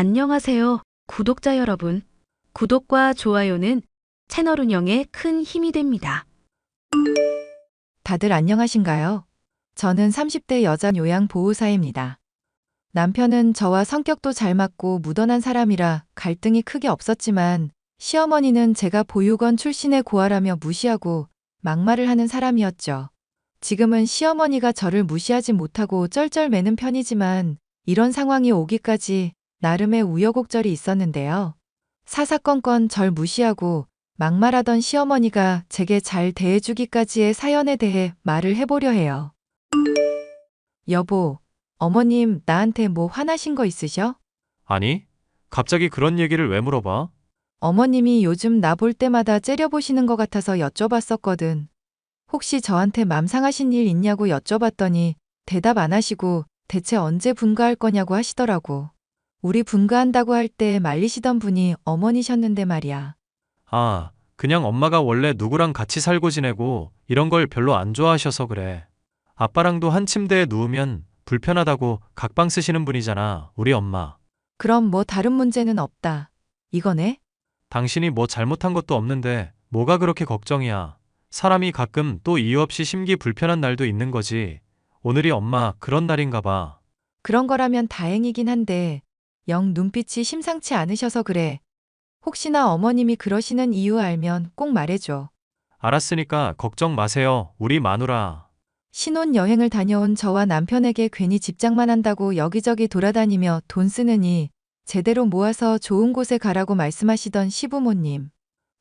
안녕하세요, 구독자 여러분. 구독과 좋아요는 채널 운영에 큰 힘이 됩니다. 다들 안녕하신가요? 저는 30대 여자 요양보호사입니다. 남편은 저와 성격도 잘 맞고 무던한 사람이라 갈등이 크게 없었지만 시어머니는 제가 보육원 출신의 고아라며 무시하고 막말을 하는 사람이었죠. 지금은 시어머니가 저를 무시하지 못하고 쩔쩔매는 편이지만 이런 상황이 오기까지 나름의 우여곡절이 있었는데요. 사사건건 절 무시하고 막말하던 시어머니가 제게 잘 대해주기까지의 사연에 대해 말을 해보려 해요. 여보, 어머님 나한테 뭐 화나신 거 있으셔? 아니? 갑자기 그런 얘기를 왜 물어봐? 어머님이 요즘 나 볼 때마다 째려보시는 것 같아서 여쭤봤었거든. 혹시 저한테 맘 상하신 일 있냐고 여쭤봤더니 대답 안 하시고 대체 언제 분가할 거냐고 하시더라고. 우리 분가한다고 할 때 말리시던 분이 어머니셨는데 말이야. 아, 그냥 엄마가 원래 누구랑 같이 살고 지내고 이런 걸 별로 안 좋아하셔서 그래. 아빠랑도 한 침대에 누우면 불편하다고 각방 쓰시는 분이잖아, 우리 엄마. 그럼 뭐 다른 문제는 없다. 이거네? 당신이 뭐 잘못한 것도 없는데 뭐가 그렇게 걱정이야. 사람이 가끔 또 이유 없이 심기 불편한 날도 있는 거지. 오늘이 엄마 그런 날인가 봐. 그런 거라면 다행이긴 한데 영 눈빛이 심상치 않으셔서 그래. 혹시나 어머님이 그러시는 이유 알면 꼭 말해줘. 알았으니까 걱정 마세요, 우리 마누라. 신혼 여행을 다녀온 저와 남편에게 괜히 집장만 한다고 여기저기 돌아다니며 돈 쓰느니 제대로 모아서 좋은 곳에 가라고 말씀하시던 시부모님.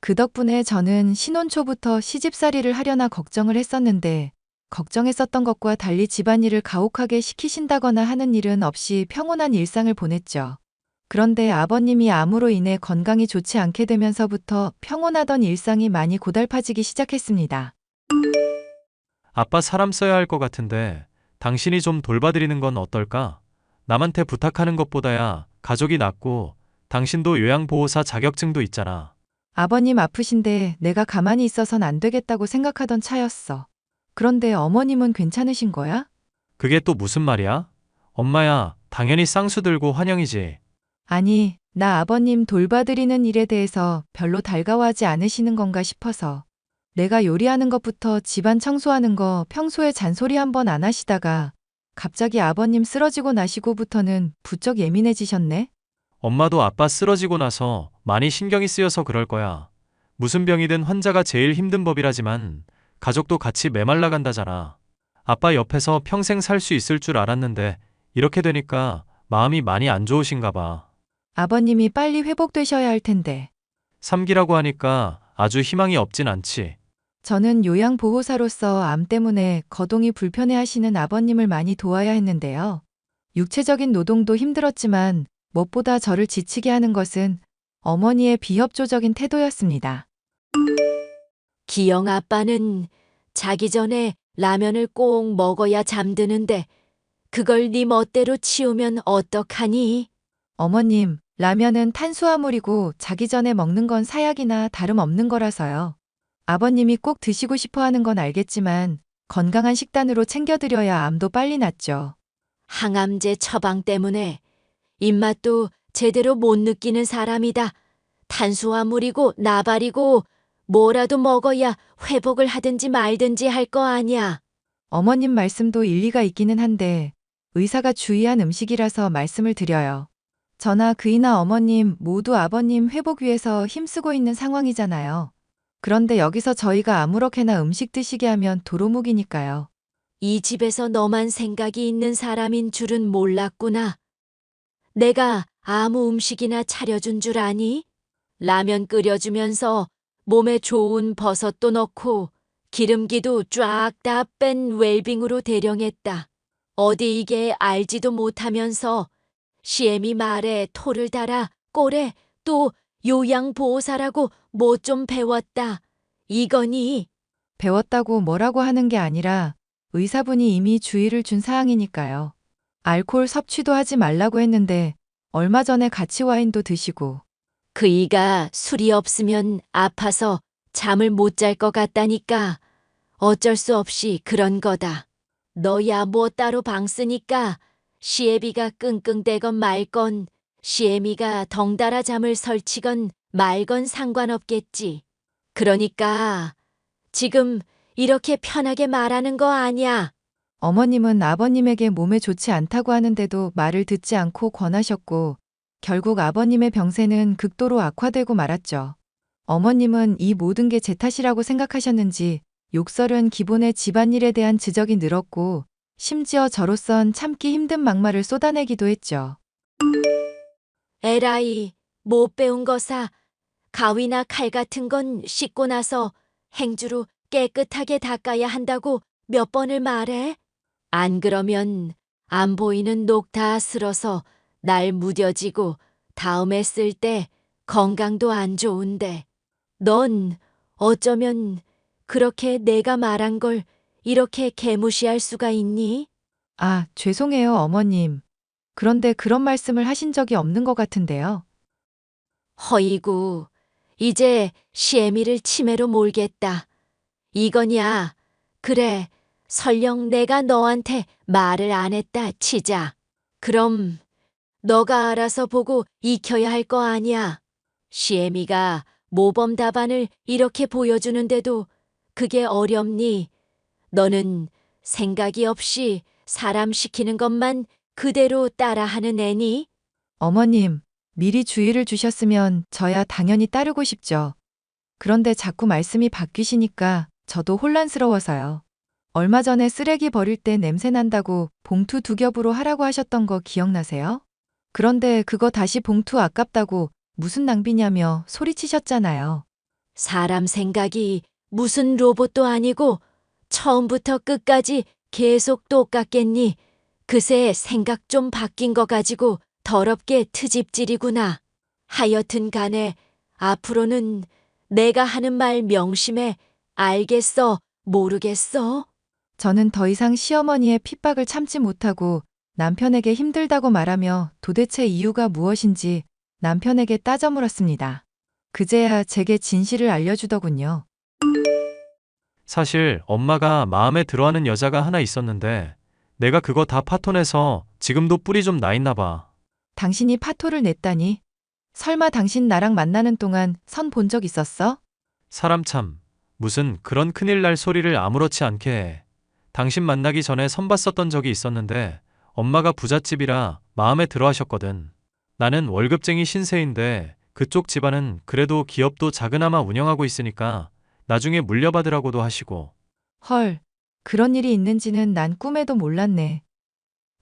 그 덕분에 저는 신혼 초부터 시집살이를 하려나 걱정을 했었는데 걱정했었던 것과 달리 집안일을 가혹하게 시키신다거나 하는 일은 없이 평온한 일상을 보냈죠. 그런데 아버님이 암으로 인해 건강이 좋지 않게 되면서부터 평온하던 일상이 많이 고달파지기 시작했습니다. 아빠 사람 써야 할 것 같은데 당신이 좀 돌봐드리는 건 어떨까? 남한테 부탁하는 것보다야 가족이 낫고 당신도 요양보호사 자격증도 있잖아. 아버님 아프신데 내가 가만히 있어선 안 되겠다고 생각하던 차였어. 그런데 어머님은 괜찮으신 거야? 그게 또 무슨 말이야? 엄마야, 당연히 쌍수 들고 환영이지. 아니, 나 아버님 돌봐드리는 일에 대해서 별로 달가워하지 않으시는 건가 싶어서. 내가 요리하는 것부터 집안 청소하는 거 평소에 잔소리 한 번 안 하시다가 갑자기 아버님 쓰러지고 나시고부터는 부쩍 예민해지셨네? 엄마도 아빠 쓰러지고 나서 많이 신경이 쓰여서 그럴 거야. 무슨 병이든 환자가 제일 힘든 법이라지만 가족도 같이 메말라 간다잖아. 아빠 옆에서 평생 살 수 있을 줄 알았는데 이렇게 되니까 마음이 많이 안 좋으신가 봐. 아버님이 빨리 회복되셔야 할 텐데. 3기라고 하니까 아주 희망이 없진 않지. 저는 요양보호사로서 암 때문에 거동이 불편해 하시는 아버님을 많이 도와야 했는데요. 육체적인 노동도 힘들었지만 무엇보다 저를 지치게 하는 것은 어머니의 비협조적인 태도였습니다. 기영 아빠는 자기 전에 라면을 꼭 먹어야 잠드는데 그걸 네 멋대로 치우면 어떡하니? 어머님, 라면은 탄수화물이고 자기 전에 먹는 건 사약이나 다름없는 거라서요. 아버님이 꼭 드시고 싶어 하는 건 알겠지만 건강한 식단으로 챙겨드려야 암도 빨리 낫죠. 항암제 처방 때문에 입맛도 제대로 못 느끼는 사람이다. 탄수화물이고 나발이고 뭐라도 먹어야 회복을 하든지 말든지 할 거 아니야. 어머님 말씀도 일리가 있기는 한데 의사가 주의한 음식이라서 말씀을 드려요. 저나 그이나 어머님 모두 아버님 회복 위해서 힘쓰고 있는 상황이잖아요. 그런데 여기서 저희가 아무렇게나 음식 드시게 하면 도로묵이니까요. 이 집에서 너만 생각이 있는 사람인 줄은 몰랐구나. 내가 아무 음식이나 차려준 줄 아니? 라면 끓여주면서 몸에 좋은 버섯도 넣고 기름기도 쫙 다 뺀 웰빙으로 대령했다. 어디 이게 알지도 못하면서 시애미 말에 토를 달아 꼴에 또 요양보호사라고 뭐 좀 배웠다. 이거니? 배웠다고 뭐라고 하는 게 아니라 의사분이 이미 주의를 준 사항이니까요. 알코올 섭취도 하지 말라고 했는데 얼마 전에 같이 와인도 드시고 그 이가 술이 없으면 아파서 잠을 못 잘 것 같다니까 어쩔 수 없이 그런 거다. 너야 뭐 따로 방 쓰니까 시애비가 끙끙대건 말건 시애미가 덩달아 잠을 설치건 말건 상관없겠지. 그러니까 지금 이렇게 편하게 말하는 거 아니야. 어머님은 아버님에게 몸에 좋지 않다고 하는데도 말을 듣지 않고 권하셨고, 결국 아버님의 병세는 극도로 악화되고 말았죠. 어머님은 이 모든 게 제 탓이라고 생각하셨는지, 욕설은 기본의 집안일에 대한 지적이 늘었고, 심지어 저로선 참기 힘든 막말을 쏟아내기도 했죠. 에라이, 못 배운 거사. 가위나 칼 같은 건 씻고 나서 행주로 깨끗하게 닦아야 한다고 몇 번을 말해? 안 그러면 안 보이는 녹 다 쓸어서 날 무뎌지고 다음에 쓸 때 건강도 안 좋은데. 넌 어쩌면 그렇게 내가 말한 걸 이렇게 개무시할 수가 있니? 아, 죄송해요, 어머님. 그런데 그런 말씀을 하신 적이 없는 것 같은데요. 허이구, 이제 시애미를 치매로 몰겠다. 이거냐? 그래, 설령 내가 너한테 말을 안 했다 치자. 그럼 너가 알아서 보고 익혀야 할 거 아니야. 시애미가 모범 답안을 이렇게 보여주는데도 그게 어렵니? 너는 생각이 없이 사람 시키는 것만 그대로 따라하는 애니? 어머님, 미리 주의를 주셨으면 저야 당연히 따르고 싶죠. 그런데 자꾸 말씀이 바뀌시니까 저도 혼란스러워서요. 얼마 전에 쓰레기 버릴 때 냄새 난다고 봉투 두 겹으로 하라고 하셨던 거 기억나세요? 그런데 그거 다시 봉투 아깝다고 무슨 낭비냐며 소리치셨잖아요. 사람 생각이 무슨 로봇도 아니고 처음부터 끝까지 계속 똑같겠니? 그새 생각 좀 바뀐 거 가지고 더럽게 트집질이구나. 하여튼 간에 앞으로는 내가 하는 말 명심해. 알겠어? 모르겠어? 저는 더 이상 시어머니의 핍박을 참지 못하고 남편에게 힘들다고 말하며 도대체 이유가 무엇인지 남편에게 따져 물었습니다. 그제야 제게 진실을 알려주더군요. 사실 엄마가 마음에 들어하는 여자가 하나 있었는데 내가 그거 다 파토내서 지금도 뿔이 좀 나 있나 봐. 당신이 파토를 냈다니? 설마 당신 나랑 만나는 동안 선 본 적 있었어? 사람 참 무슨 그런 큰일 날 소리를 아무렇지 않게 해. 당신 만나기 전에 선 봤었던 적이 있었는데 엄마가 부잣집이라 마음에 들어 하셨거든. 나는 월급쟁이 신세인데 그쪽 집안은 그래도 기업도 작은아마 운영하고 있으니까 나중에 물려받으라고도 하시고 헐, 그런 일이 있는지는 난 꿈에도 몰랐네.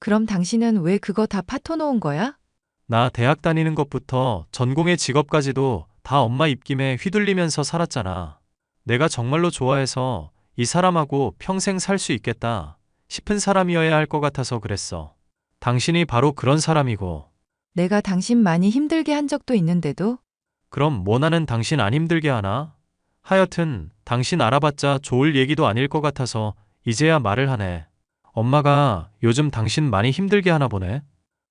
그럼 당신은 왜 그거 다 파토 놓은 거야? 나 대학 다니는 것부터 전공의 직업까지도 다 엄마 입김에 휘둘리면서 살았잖아. 내가 정말로 좋아해서 이 사람하고 평생 살 수 있겠다 싶은 사람이어야 할 것 같아서 그랬어. 당신이 바로 그런 사람이고, 내가 당신 많이 힘들게 한 적도 있는데도? 그럼 뭐 나는 당신 안 힘들게 하나? 하여튼 당신 알아봤자 좋을 얘기도 아닐 것 같아서 이제야 말을 하네. 엄마가 요즘 당신 많이 힘들게 하나 보네.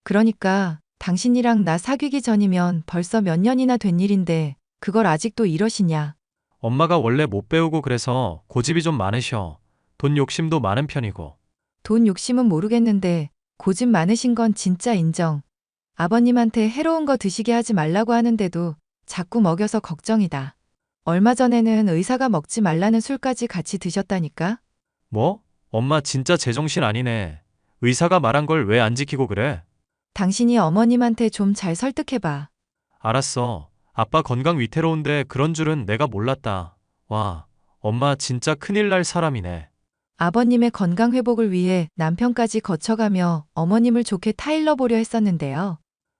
그러니까 당신이랑 나 사귀기 전이면 벌써 몇 년이나 된 일인데 그걸 아직도 이러시냐? 엄마가 원래 못 배우고 그래서 고집이 좀 많으셔. 돈 욕심도 많은 편이고. 돈 욕심은 모르겠는데 고집 많으신 건 진짜 인정. 아버님한테 해로운 거 드시게 하지 말라고 하는데도 자꾸 먹여서 걱정이다. 얼마 전에는 의사가 먹지 말라는 술까지 같이 드셨다니까? 뭐? 엄마 진짜 제정신 아니네. 의사가 말한 걸 왜 안 지키고 그래? 당신이 어머님한테 좀 잘 설득해봐. 알았어. 아빠 건강 위태로운데 그런 줄은 내가 몰랐다. 와, 엄마 진짜 큰일 날 사람이네. 아버님의 건강 회복을 위해 남편까지 거쳐가며 어머님을 좋게 타일러 보려 했었는데요.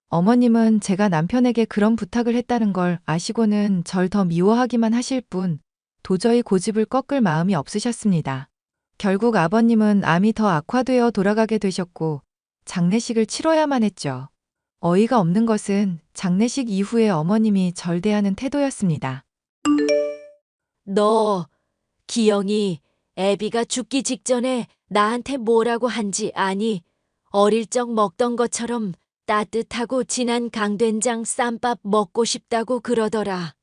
어머님은 제가 남편에게 그런 부탁을 했다는 걸 아시고는 절 더 미워하기만 하실 뿐 도저히 고집을 꺾을 마음이 없으셨습니다. 결국 아버님은 암이 더 악화되어 돌아가게 되셨고 장례식을 치러야만 했죠. 어이가 없는 것은 장례식 이후에 어머님이 절 대하는 태도였습니다. 너, 기영이 애비가 죽기 직전에 나한테 뭐라고 한지 아니? 어릴 적 먹던 것처럼 따뜻하고 진한 강된장 쌈밥 먹고 싶다고 그러더라.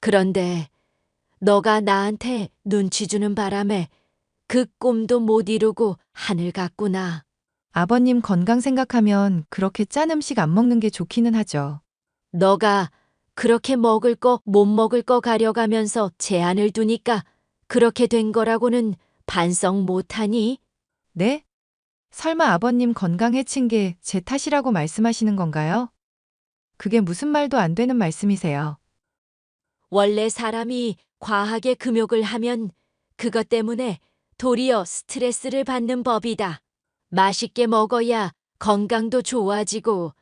그런데 너가 나한테 눈치 주는 바람에 그 꿈도 못 이루고 하늘 갔구나. 아버님 건강 생각하면 그렇게 짠 음식 안 먹는 게 좋기는 하죠. 너가 그렇게 먹을 거 못 먹을 거 가려가면서 제한을 두니까 그렇게 된 거라고는 반성 못하니? 네? 설마 아버님 건강 해친 게 제 탓이라고 말씀하시는 건가요? 그게 무슨 말도 안 되는 말씀이세요. 원래 사람이 과하게 금욕을 하면 그것 때문에 도리어 스트레스를 받는 법이다. 맛있게 먹어야 건강도 좋아지고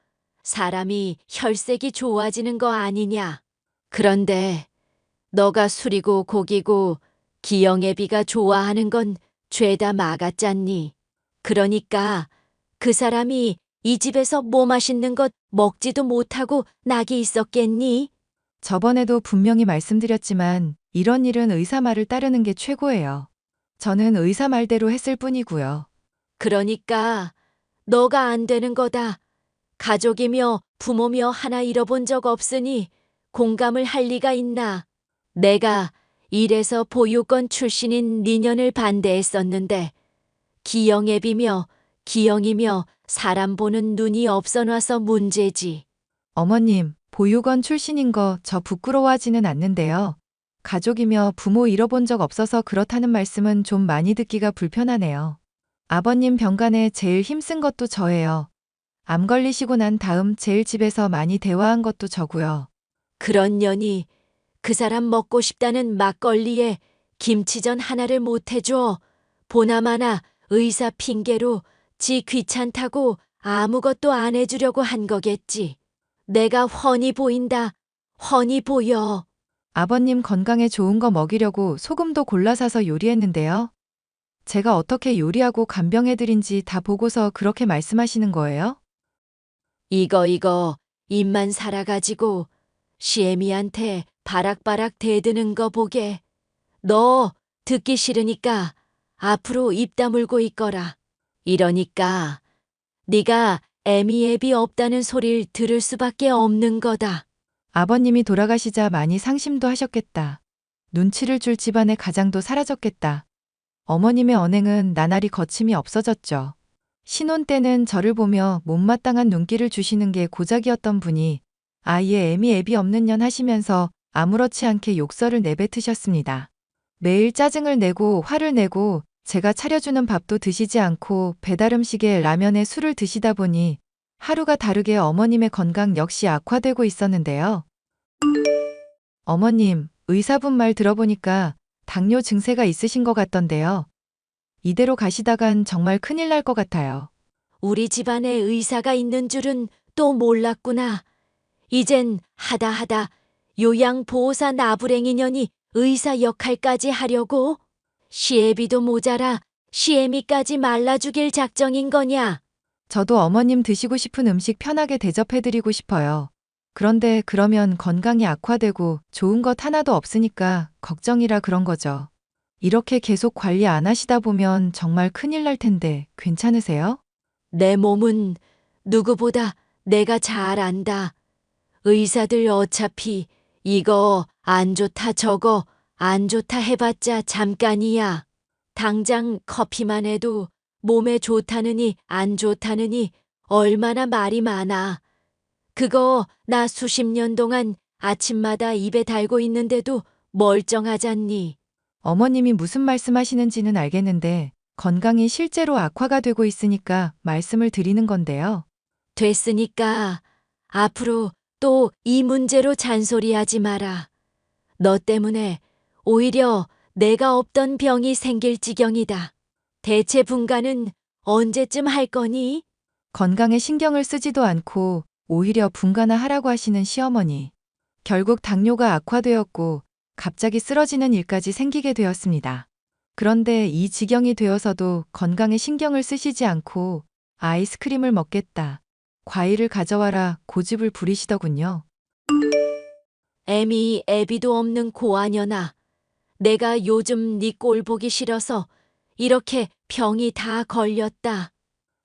사람이 혈색이 좋아지는 거 아니냐. 그런데 너가 술이고 고기고 기영애비가 좋아하는 건 죄다 막았잖니. 그러니까 그 사람이 이 집에서 뭐 맛있는 것 먹지도 못하고 낙이 있었겠니? 저번에도 분명히 말씀드렸지만 이런 일은 의사 말을 따르는 게 최고예요. 저는 의사 말대로 했을 뿐이고요. 그러니까 너가 안 되는 거다. 가족이며 부모며 하나 잃어본 적 없으니 공감을 할 리가 있나. 내가 이래서 보육원 출신인 니년을 반대했었는데 기영애비며 기영이며 사람 보는 눈이 없어놔서 문제지. 어머님, 보육원 출신인 거 저 부끄러워하지는 않는데요. 가족이며 부모 잃어본 적 없어서 그렇다는 말씀은 좀 많이 듣기가 불편하네요. 아버님 병간에 제일 힘쓴 것도 저예요. 암 걸리시고 난 다음 제일 집에서 많이 대화한 것도 저고요. 그런 년이 그 사람 먹고 싶다는 막걸리에 김치전 하나를 못 해줘. 보나마나 의사 핑계로 지 귀찮다고 아무것도 안 해주려고 한 거겠지. 내가 훤히 보인다. 훤히 보여. 아버님 건강에 좋은 거 먹이려고 소금도 골라 사서 요리했는데요. 제가 어떻게 요리하고 간병해드린지 다 보고서 그렇게 말씀하시는 거예요? 이거 이거 입만 살아가지고 시애미한테 바락바락 대드는 거 보게. 너 듣기 싫으니까 앞으로 입 다물고 있거라. 이러니까 네가 애미 애비 없다는 소리를 들을 수밖에 없는 거다. 아버님이 돌아가시자 많이 상심도 하셨겠다. 눈치를 줄 집안의 가장도 사라졌겠다. 어머님의 언행은 나날이 거침이 없어졌죠. 신혼 때는 저를 보며 못마땅한 눈길을 주시는 게 고작이었던 분이 아이의 애미 애비 없는 년 하시면서 아무렇지 않게 욕설을 내뱉으셨습니다. 매일 짜증을 내고 화를 내고 제가 차려주는 밥도 드시지 않고 배달 음식에 라면에 술을 드시다 보니 하루가 다르게 어머님의 건강 역시 악화되고 있었는데요. 어머님, 의사분 말 들어보니까 당뇨 증세가 있으신 것 같던데요. 이대로 가시다간 정말 큰일 날 것 같아요. 우리 집안에 의사가 있는 줄은 또 몰랐구나. 이젠 하다 하다 요양보호사 나부랭이년이 의사 역할까지 하려고? 시애비도 모자라 시애미까지 말라주길 작정인 거냐? 저도 어머님 드시고 싶은 음식 편하게 대접해드리고 싶어요. 그런데 그러면 건강이 악화되고 좋은 것 하나도 없으니까 걱정이라 그런 거죠. 이렇게 계속 관리 안 하시다 보면 정말 큰일 날 텐데 괜찮으세요? 내 몸은 누구보다 내가 잘 안다. 의사들 어차피 이거 안 좋다 저거 안 좋다 해봤자 잠깐이야. 당장 커피만 해도 몸에 좋다느니 안 좋다느니 얼마나 말이 많아. 그거 나 수십 년 동안 아침마다 입에 달고 있는데도 멀쩡하잖니. 어머님이 무슨 말씀하시는지는 알겠는데 건강이 실제로 악화가 되고 있으니까 말씀을 드리는 건데요. 됐으니까 앞으로 또 이 문제로 잔소리하지 마라. 너 때문에 오히려 내가 없던 병이 생길 지경이다. 대체 분가는 언제쯤 할 거니? 건강에 신경을 쓰지도 않고 오히려 분가나 하라고 하시는 시어머니. 결국 당뇨가 악화되었고 갑자기 쓰러지는 일까지 생기게 되었습니다. 그런데 이 지경이 되어서도 건강에 신경을 쓰시지 않고 아이스크림을 먹겠다. 과일을 가져와라 고집을 부리시더군요. 애미 애비도 없는 고아녀나. 내가 요즘 네 꼴 보기 싫어서 이렇게 병이 다 걸렸다.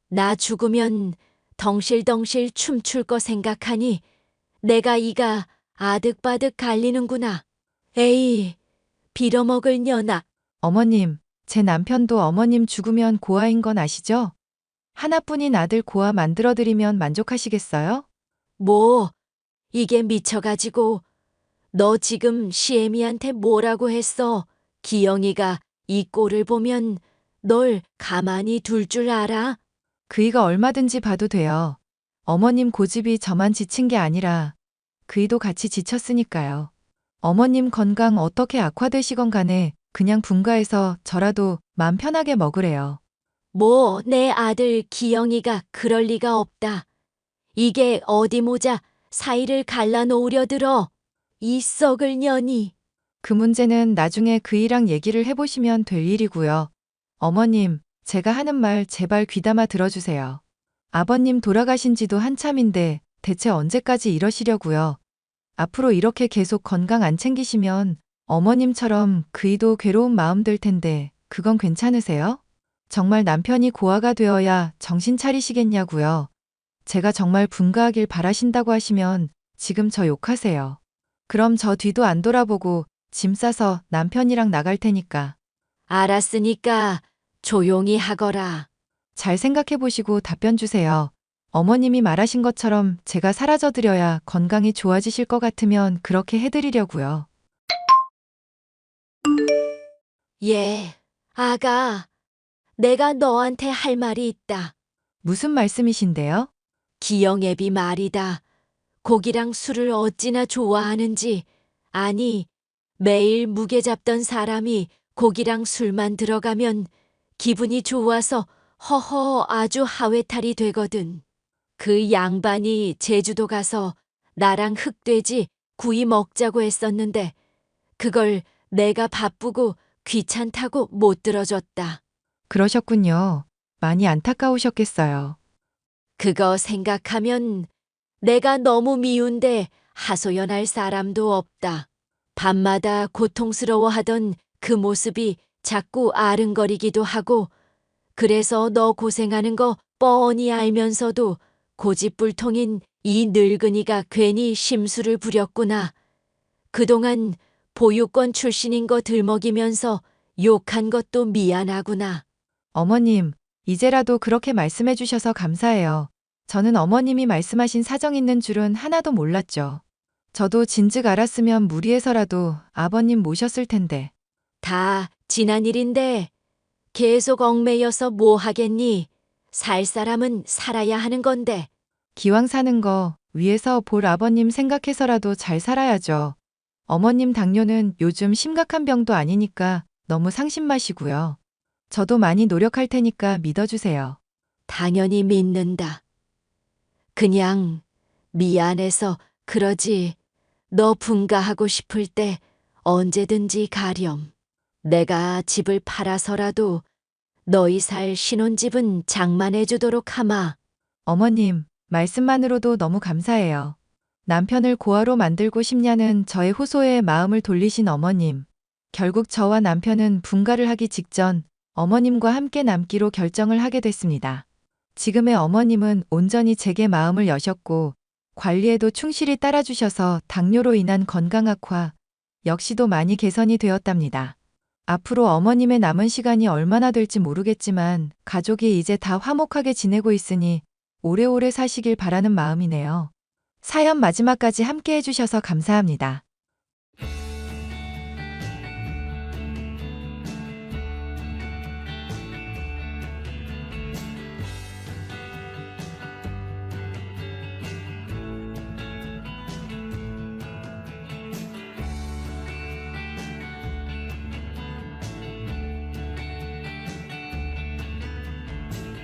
나 죽으면 덩실덩실 춤출 거 생각하니 내가 이가 아득바득 갈리는구나. 에이, 빌어먹을 년아. 어머님, 제 남편도 어머님 죽으면 고아인 건 아시죠? 하나뿐인 아들 고아 만들어드리면 만족하시겠어요? 뭐, 이게 미쳐가지고. 너 지금 시애미한테 뭐라고 했어? 기영이가 이 꼴을 보면 널 가만히 둘 줄 알아? 그이가 얼마든지 봐도 돼요. 어머님 고집이 저만 지친 게 아니라 그이도 같이 지쳤으니까요. 어머님 건강 어떻게 악화되시건 간에 그냥 분가해서 저라도 마음 편하게 먹으래요. 뭐, 내 아들 기영이가 그럴 리가 없다. 이게 어디 모자 사이를 갈라놓으려 들어. 이 썩을 년이. 그 문제는 나중에 그이랑 얘기를 해보시면 될 일이고요. 어머님, 제가 하는 말 제발 귀담아 들어주세요. 아버님 돌아가신 지도 한참인데 대체 언제까지 이러시려고요. 앞으로 이렇게 계속 건강 안 챙기시면 어머님처럼 그이도 괴로운 마음 들 텐데 그건 괜찮으세요? 정말 남편이 고아가 되어야 정신 차리시겠냐고요. 제가 정말 분가하길 바라신다고 하시면 지금 저 욕하세요. 그럼 저 뒤도 안 돌아보고 짐 싸서 남편이랑 나갈 테니까 알았으니까 조용히 하거라. 잘 생각해 보시고 답변 주세요. 어머님이 말하신 것처럼 제가 사라져 드려야 건강이 좋아지실 것 같으면 그렇게 해드리려고요. 예, 아가. 내가 너한테 할 말이 있다. 무슨 말씀이신데요? 기영애비 말이다. 고기랑 술을 어찌나 좋아하는지. 아니, 매일 무게 잡던 사람이 고기랑 술만 들어가면 기분이 좋아서 허허 아주 하회탈이 되거든. 그 양반이 제주도 가서 나랑 흑돼지 구이 먹자고 했었는데 그걸 내가 바쁘고 귀찮다고 못 들어줬다. 그러셨군요. 많이 안타까우셨겠어요. 그거 생각하면 내가 너무 미운데 하소연할 사람도 없다. 밤마다 고통스러워하던 그 모습이 자꾸 아른거리기도 하고 그래서 너 고생하는 거 뻔히 알면서도 고집불통인 이 늙은이가 괜히 심술을 부렸구나. 그동안 보육권 출신인 거 들먹이면서 욕한 것도 미안하구나. 어머님, 이제라도 그렇게 말씀해 주셔서 감사해요. 저는 어머님이 말씀하신 사정 있는 줄은 하나도 몰랐죠. 저도 진즉 알았으면 무리해서라도 아버님 모셨을 텐데. 다 지난 일인데 계속 얽매여서 뭐 하겠니? 살 사람은 살아야 하는 건데. 기왕 사는 거 위에서 볼 아버님 생각해서라도 잘 살아야죠. 어머님 당뇨는 요즘 심각한 병도 아니니까 너무 상심 마시고요. 저도 많이 노력할 테니까 믿어주세요. 당연히 믿는다. 그냥 미안해서 그러지. 너 분가하고 싶을 때 언제든지 가렴. 내가 집을 팔아서라도 너희 살 신혼집은 장만해 주도록 하마. 어머님, 말씀만으로도 너무 감사해요. 남편을 고아로 만들고 싶냐는 저의 호소에 마음을 돌리신 어머님. 결국 저와 남편은 분가를 하기 직전 어머님과 함께 남기로 결정을 하게 됐습니다. 지금의 어머님은 온전히 제게 마음을 여셨고 관리에도 충실히 따라주셔서 당뇨로 인한 건강 악화 역시도 많이 개선이 되었답니다. 앞으로 어머님의 남은 시간이 얼마나 될지 모르겠지만 가족이 이제 다 화목하게 지내고 있으니 오래오래 사시길 바라는 마음이네요. 사연 마지막까지 함께 해주셔서 감사합니다.